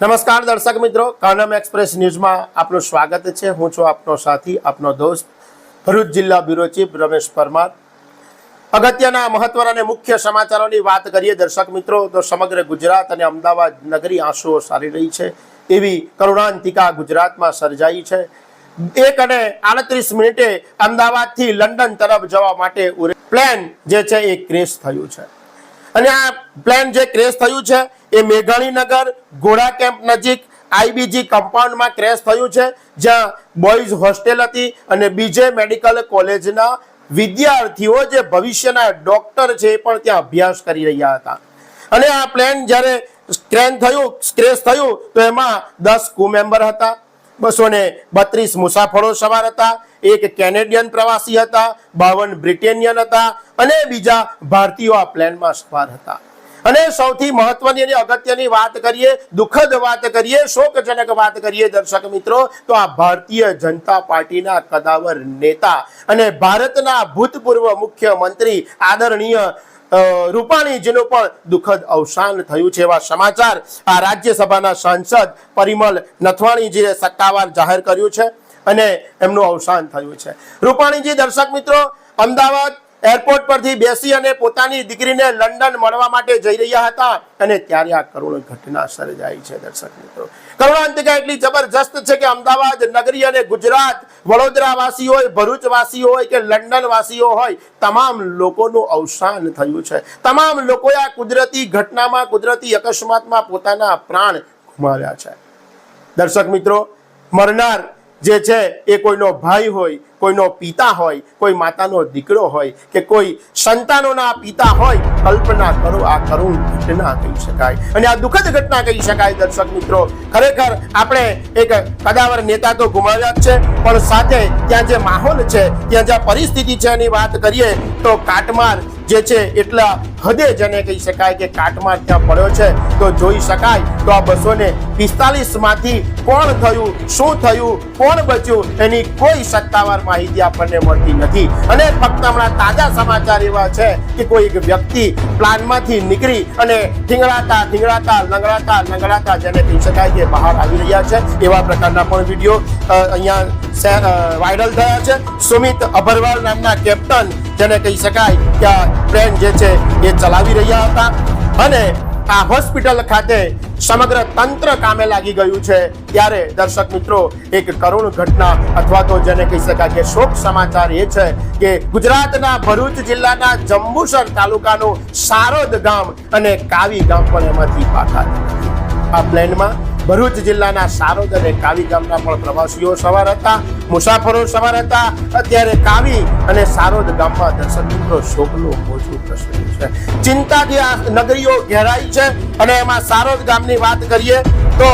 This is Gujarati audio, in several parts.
નમસ્કાર દર્શક મિત્રો કાનમ એક્સપ્રેસ ન્યૂઝમાં આપનું સ્વાગત છે. હું છું આપનો સાથી, આપનો દોસ્ત, ભરૂચ જિલ્લા બ્યુરો ચીફ રમેશ પરમાર. અગત્યના મહત્વના અને મુખ્ય સમાચારોની વાત કરીએ દર્શક મિત્રો, તો સમગ્ર ગુજરાત અને અમદાવાદ નગરી આંસુઓ સારી રહી છે. એવી કરુણાંતિકા ગુજરાતમાં સર્જાઈ છે. એક અને આડત્રીસ મિનિટે અમદાવાદથી લંડન તરફ જવા માટે પ્લેન જે છે એ ક્રેશ થયું છે. અને આ પ્લેન જે ક્રેશ થયું છે, એ મેઘાણીનગર ઘોડા કેમ્પ નજીક આઈબીજી કમ્પાઉન્ડમાં ક્રેશ થયું છે, જ્યાં બોયઝ હોસ્ટેલ હતી અને બીજે મેડિકલ કોલેજના વિદ્યાર્થીઓ જે ભવિષ્યના ડોક્ટર છે, એ પણ ત્યાં અભ્યાસ કરી રહ્યા હતા. અને આ પ્લેન જ્યારે સ્ક્રેન થયું ક્રેશ થયું, તો એમાં દસ કુ મેમ્બર હતા. બસો ને બત્રીસ મુસાફરો સવાર હતા, એક કેનેડિયન પ્રવાસી હતા, બાવન બ્રિટેનિયન હતા અને બીજા ભારતીયો આ પ્લેનમાં સવાર હતા. અને સૌથી મહત્વની અને અગત્યની વાત કરીએ, દુઃખદ વાત કરીએ, શોકજનક વાત કરીએ દર્શક મિત્રો, તો આ ભારતીય જનતા પાર્ટીના કદાવર નેતા અને ભારતના ભૂતપૂર્વ મુખ્યમંત્રી આદરણીય રૂપાણીજીનું પણ દુઃખદ અવસાન થયું છે એવા સમાચાર આ રાજ્યસભાના સાંસદ પરિમલ નથવાણીજીએ સત્તાવાર જાહેર કર્યું છે અને એમનું અવસાન થયું છે. રૂપાણીજી, દર્શક મિત્રો, અમદાવાદ એરપોર્ટ પરથી બેસી અને પોતાની દીકરીને લંડન મળવા માટે જઈ રહ્યા હતા અને ત્યારે આ કરુણ ઘટના સર્જાઈ છે દર્શક મિત્રો. કરુણાંતિકા એટલી જબરજસ્ત છે કે અમદાવાદ, નગરી અને ગુજરાત, વડોદરા વાસી હોય, ભરૂચ વાસી હોય કે લંડન વાસીઓ હોય, તમામ લોકોનું અવસાન થયું છે. તમામ લોકોએ આ કુદરતી ઘટનામાં, કુદરતી અકસ્માતમાં પોતાના પ્રાણ ગુમાવ્યા છે. દર્શક મિત્રો, મરનાર જે છે, એ કોઈનો ભાઈ હોય, કોઈનો પિતા હોય, કોઈ માતાનો દીકરો હોય, કે કોઈ સંતાનોના પિતા હોય, કલ્પના કરો, આ કરુણ ઘટના કહી શકાય. અને આ દુઃખદ ઘટના કહી શકાય, દર્શક મિત્રો. ખરેખર આપણે એક કદાવર નેતા તો ગુમાવ્યા જ છે, પણ સાથે ત્યાં જે માહોલ છે, ત્યાં જે પરિસ્થિતિ છે એની વાત કરીએ, તો કાટમાર જે છે એટલા હદે જેને કહી શકાય કે કાટમાં ત્યાં પડ્યો છે. તો જોઈ શકાય તો આ બસો ને પિસ્તાલીસમાંથી કોણ થયું, શું થયું, કોણ બચ્યું એની કોઈ સત્તાવાર માહિતી આપણને મળતી નથી. અને ફક્ત હમણાં તાજા સમાચાર એવા છે કે કોઈ એક વ્યક્તિ પ્લાનમાંથી નીકળી અને થીંગડાતા થીંગડાતા લંગડાતા લંગડાતા જેને કહી શકાય કે બહાર આવી રહ્યા છે. એવા પ્રકારના પણ વીડિયો અહીંયા વાયરલ થયા છે. સુમિત અભરવાલ નામના કેપ્ટન જેને કહી શકાય કે આ ટ્રેન જે છે એ ચલાવી રહ્યા હતા. અને આ હોસ્પિટલ ખાતે સમગ્ર તંત્ર કામે લાગી ગયું છે. ત્યારે દર્શક મિત્રો, એક કરુણ ઘટના અથવા તો જેને કહી શકાય કે શોક સમાચાર એ છે કે ગુજરાતના ભરૂચ જિલ્લાના જંબુસર તાલુકાનું સારોદ ગામ અને કાવી ગામ પણ એમાંથી પાકા આ પ્લેનમાં ભરૂચ જિલ્લાના સારોદ અને કાવી ગામના પણ પ્રવાસીઓ સવાર હતા, મુસાફરો સવાર હતા. અત્યારે કાવી અને સારોદ ગામમાં દર્શક મિત્રો શોકનું મોજું પ્રસર્યું છે. ચિંતાથી આ નગરીઓ ઘેરાઈ છે અને એમાં સારોદ ગામની વાત કરીએ તો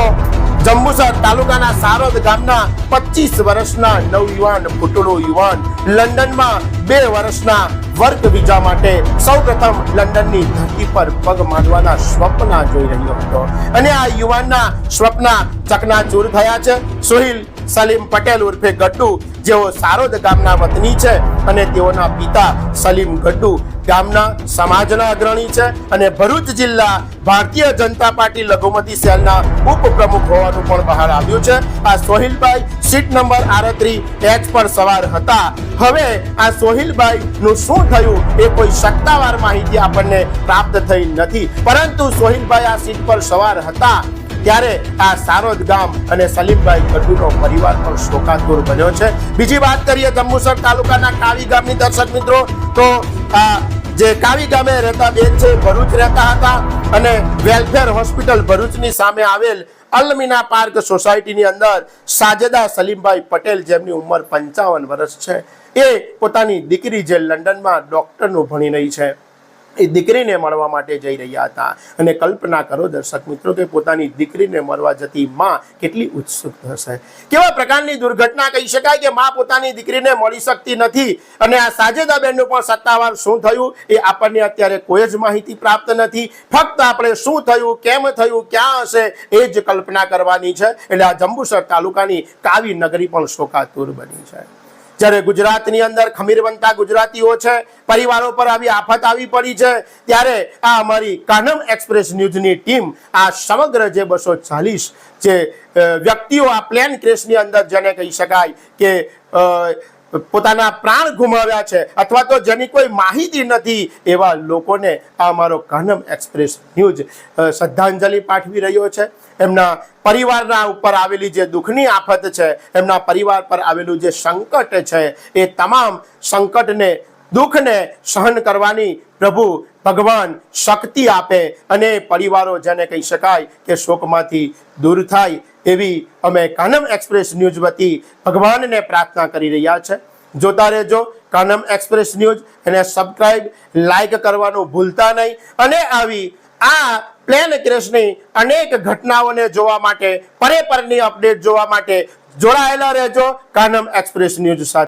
જંબુસર તાલુકાના સારોદ ગામના પચીસ વર્ષના નવયુવાન પુટળો યુવાન લંડનમાં બે વર્ષના વર્ક વિઝા માટે સૌપ્રથમ લંડનની ધરતી પર પગ માંડવાના સ્વપ્ન જોઈ રહ્યો હતો. અને આ યુવાનના સ્વપ્ન ચકનાચૂર થયા છે. સુહિલ સલીમ પટેલ ઉર્ફે ગટ્ટુ જેઓ સારોદ ગામના વતની છે અને તેઓના પિતા સલીમ ગટ્ટુ ગામના સમાજના અગ્રણી છે અને ભરૂચ જિલ્લા ભારતીય જનતા પાર્ટી લઘુમતી સેલના ઉપપ્રમુખ હોવાનું પણ બહાર આવ્યું છે. આ સોહિલભાઈ સીટ નંબર આડત્રી એચ પર સવાર હતા. હવે આ સોહિલભાઈ નું શું થયું એ કોઈ સત્તાવાર માહિતી આપણને પ્રાપ્ત થઈ નથી. પરંતુ સોહિલભાઈ આ સીટ પર સવાર હતા. ત્યારે આ સારોદ ગામ અને સલીમભાઈ ગઢુનો પરિવાર પણ શોકાતુર બન્યો છે. બીજી વાત કરીએ જંબુસર તાલુકાના કાવી ગામની દર્શક મિત્રો, તો આ જે કાવી ગામે રહેતા બેન છે, ભરૂચ રહેતા હતા અને વેલફેર હોસ્પિટલ ભરૂચની સામે આવેલ અલમીના પાર્ક સોસાયટીની અંદર સાજેદા સલીમભાઈ પટેલ જેમની ઉંમર પંચાવન વર્ષ છે. એ પોતાની દીકરી જે લંડનમાં ડોક્ટરનું ભણી રહી છે. એ દીકરીને મળવા માટે જઈ રહ્યા હતા. અને કલ્પના કરો દર્શક મિત્રો કે પોતાની દીકરીને મળવા જતી માં કેટલી ઉત્સુક હશે. કેવા પ્રકારની દુર્ઘટના કહી શકાય કે માં પોતાની દીકરીને મળી શકતી નથી? અને આ સાજેદાબેનનું પણ સત્તાવાર શું થયું? એ આપણને અત્યારે કોઈ જ માહિતી પ્રાપ્ત નથી. ફક્ત આપણે શું થયું, કેમ થયું, ક્યાં હશે, એ જ કલ્પના કરવાની છે. એટલે આ જંબુસર તાલુકાની કાવી નગરી પણ શોકાતુર બની છે. જ્યારે ગુજરાતની અંદર ખમીર બનતા ગુજરાતીઓ છે, પરિવારો પર આવી આફત આવી પડી છે, ત્યારે આ અમારી કાનમ એક્સપ્રેસ ન્યૂઝની ટીમ આ સમગ્ર જે બસો ચાલીસ જે વ્યક્તિઓ આ પ્લેન ક્રેશની અંદર જેને કહી શકાય કે પોતાના પ્રાણ ગુમાવ્યા છે અથવા તો જેની કોઈ માહિતી નથી એવા લોકોને આ અમારો કાનમ એક્સપ્રેસ ન્યૂઝ શ્રદ્ધાંજલિ પાઠવી રહ્યો છે. એમના પરિવારના ઉપર આવેલી જે દુઃખની આફત છે, એમના પરિવાર પર આવેલું જે સંકટ છે, એ તમામ સંકટને દુઃખને સહન કરવાની પ્રભુ ભગવાન શક્તિ આપે અને પરિવારો જેને કહી શકાય કે શોકમાંથી દૂર થાય એવી અમે કાનમ એક્સપ્રેસ ન્યૂઝ વતી ભગવાનને પ્રાર્થના કરી રહ્યા છે. જોતા રહેજો કાનમ એક્સપ્રેસ ન્યૂઝ. એને સબસ્ક્રાઇબ લાઈક કરવાનું ભૂલતા નહીં અને આવી આ પ્લેન ક્રેશની અનેક ઘટનાઓને જોવા માટે પરેપરની અપડેટ જોવા માટે જોડાયેલા રહેજો કાનમ એક્સપ્રેસ ન્યૂઝ સાથે.